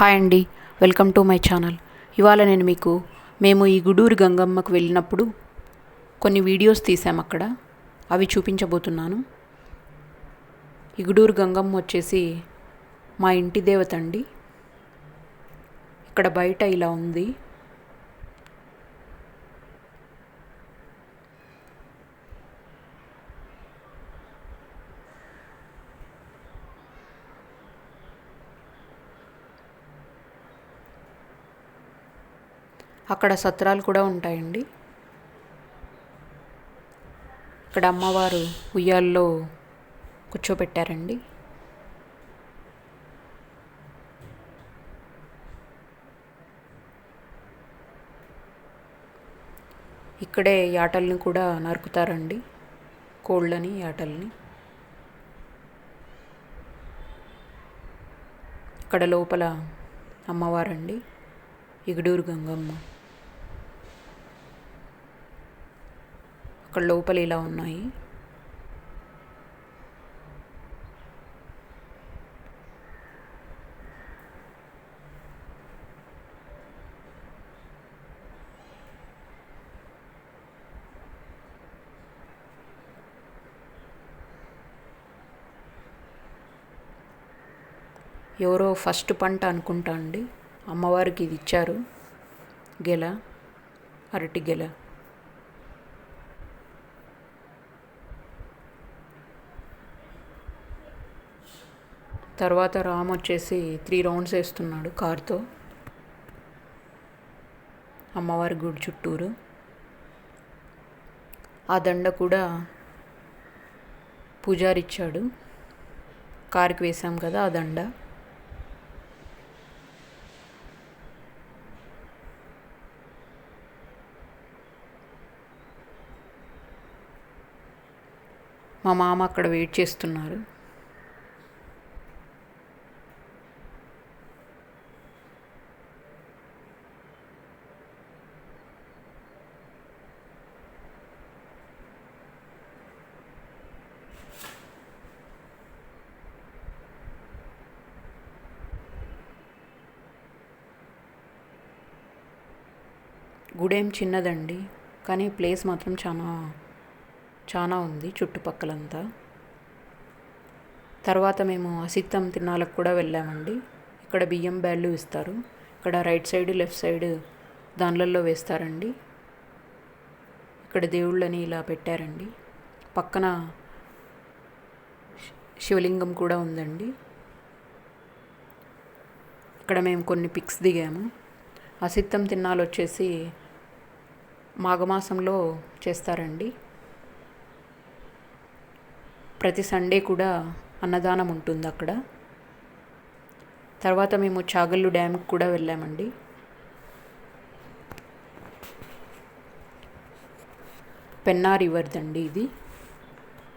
Hi అండి welcome to my channel. ఇవాళ నేను మీకు మేము ఈ గుడూరు గంగమ్మకు వెళ్ళినప్పుడు కొన్ని వీడియోస్ తీసాం అక్కడ. అవి చూపించబోతున్నాను. ఈ గుడూరు గంగమ్మ వచ్చేసి మా ఇంటి దేవత అండి. ఇక్కడ బయట ఇలా ఉంది. అక్కడ సత్రాలు కూడా ఉంటాయండి. ఇక్కడ అమ్మవారు ఉయ్యాల్లో కూర్చోబెట్టారండి. ఇక్కడే యాటల్ని కూడా నరుకుతారండి. కోళ్ళని యాటల్ని ఇక్కడ లోపల అమ్మవారండి. ఇగడూరు గంగమ్మ. అక్కడ లోపల ఇలా ఉన్నాయి. ఎవరో ఫస్ట్ పంట అనుకుంటా అండి. అమ్మవారికి ఇది ఇచ్చారు. గెల అరటి గెల. తర్వాత రామ్ వచ్చేసి త్రీ రౌండ్స్ వేస్తున్నాడు కార్తో. అమ్మవారి గుడి చుట్టూరు. ఆ దండ కూడా పూజారి ఇచ్చాడు కారుకి వేసాం కదా ఆ దండ. మా మామ అక్కడ వెయిట్ చేస్తున్నారు. గుడేం చిన్నదండి కానీ ప్లేస్ మాత్రం చాలా చాలా ఉంది చుట్టుపక్కలంతా. తర్వాత మేము అసిత్తం తిన్నాలకు కూడా వెళ్ళామండి. ఇక్కడ బియ్యం బ్యాళ్ళు ఇస్తారు. ఇక్కడ రైట్ సైడ్ లెఫ్ట్ సైడ్ దానిలలో వేస్తారండి. ఇక్కడ దేవుళ్ళని ఇలా పెట్టారండి. పక్కన శివలింగం కూడా ఉందండి. ఇక్కడ మేము కొన్ని పిక్స్ దిగాము. అసిత్తం తిన్నాలు వచ్చేసి మాఘమాసంలో చేస్తారండి. ప్రతి సండే కూడా అన్నదానం ఉంటుంది అక్కడ. తర్వాత మేము చాగల్లు డ్యామ్కి కూడా వెళ్ళామండి. పెన్నా రివర్దండి ఇది.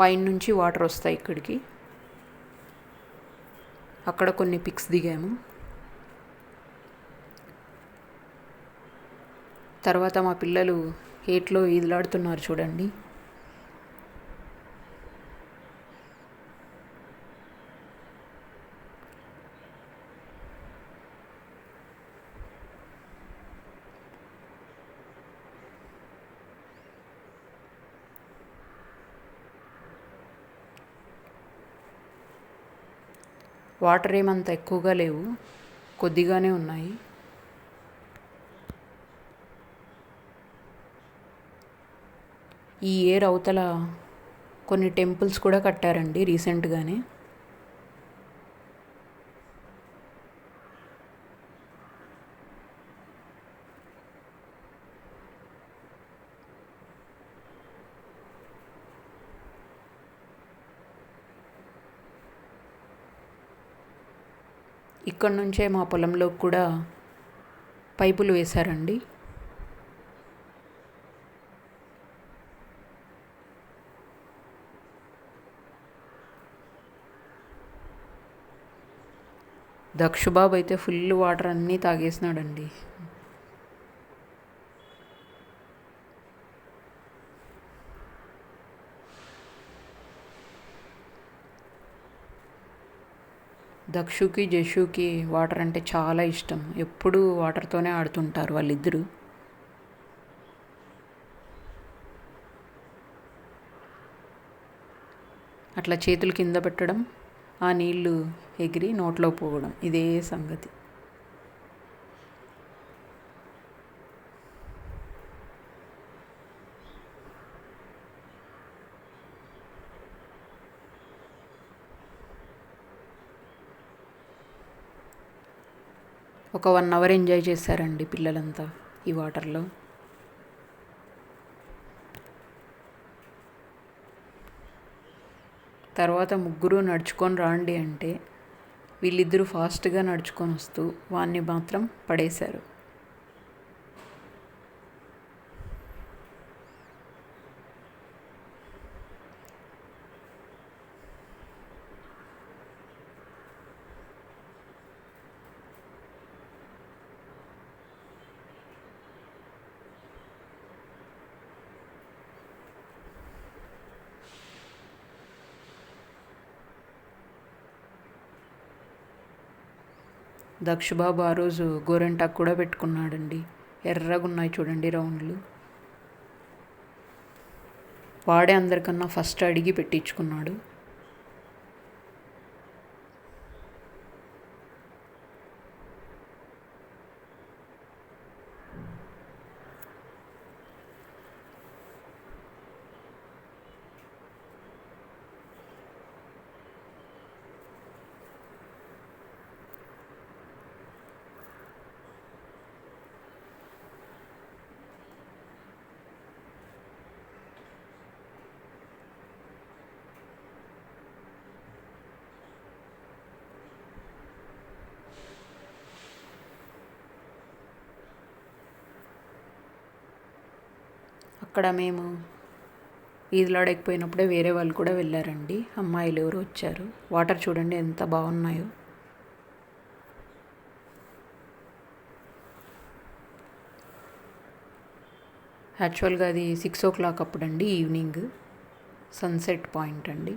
పైన నుంచి వాటర్ వస్తాయి ఇక్కడికి. అక్కడ కొన్ని పిక్స్ దిగాము. తర్వాత మా పిల్లలు ఏట్లో ఈదులాడుతున్నారు చూడండి. వాటర్ ఏమంత ఎక్కువగా లేవు కొద్దిగానే ఉన్నాయి. ఈ ఇయర్ అవతల కొన్ని టెంపుల్స్ కూడా కట్టారండి రీసెంట్గానే. ఇక్కడ నుంచే మా పొలంలో కూడా పైపులు వేశారండి. దక్షుబాబు అయితే ఫుల్ వాటర్ అన్నీ తాగేసినాడండి. దక్షుకి జషుకి వాటర్ అంటే చాలా ఇష్టం. ఎప్పుడూ వాటర్తోనే ఆడుతుంటారు వాళ్ళిద్దరూ. అట్లా చేతులు కింద పెట్టడం ఆ నీళ్ళు ఎగిరి నోట్లో పోవడం. ఇదే సంగతి. ఒక వన్ అవర్ ఎంజాయ్ చేశారండి పిల్లలంతా ఈ వాటర్లో. తర్వాత ముగ్గురు నడుచుకొని రాండి అంటే వీళ్ళిద్దరూ ఫాస్ట్గా నడుచుకొని వస్తూ వాడిని మాత్రం పడేశారు. దక్షుబాబు ఆ రోజు గోరెంటాకు కూడా పెట్టుకున్నాడండి. ఎర్రగా ఉన్నాయి చూడండి రౌండ్లు. వాడే అందరికన్నా ఫస్ట్ అడిగి పెట్టించుకున్నాడు. అక్కడ మేము ఈదులాడకపోయినప్పుడే వేరే వాళ్ళు కూడా వెళ్ళారండి. అమ్మాయిలు ఎవరు వచ్చారు. వాటర్ చూడండి ఎంత బాగున్నాయో. యాక్చువల్గా అది సిక్స్ ఓ క్లాక్ అప్పుడండి ఈవినింగ్. సన్సెట్ పాయింట్ అండి.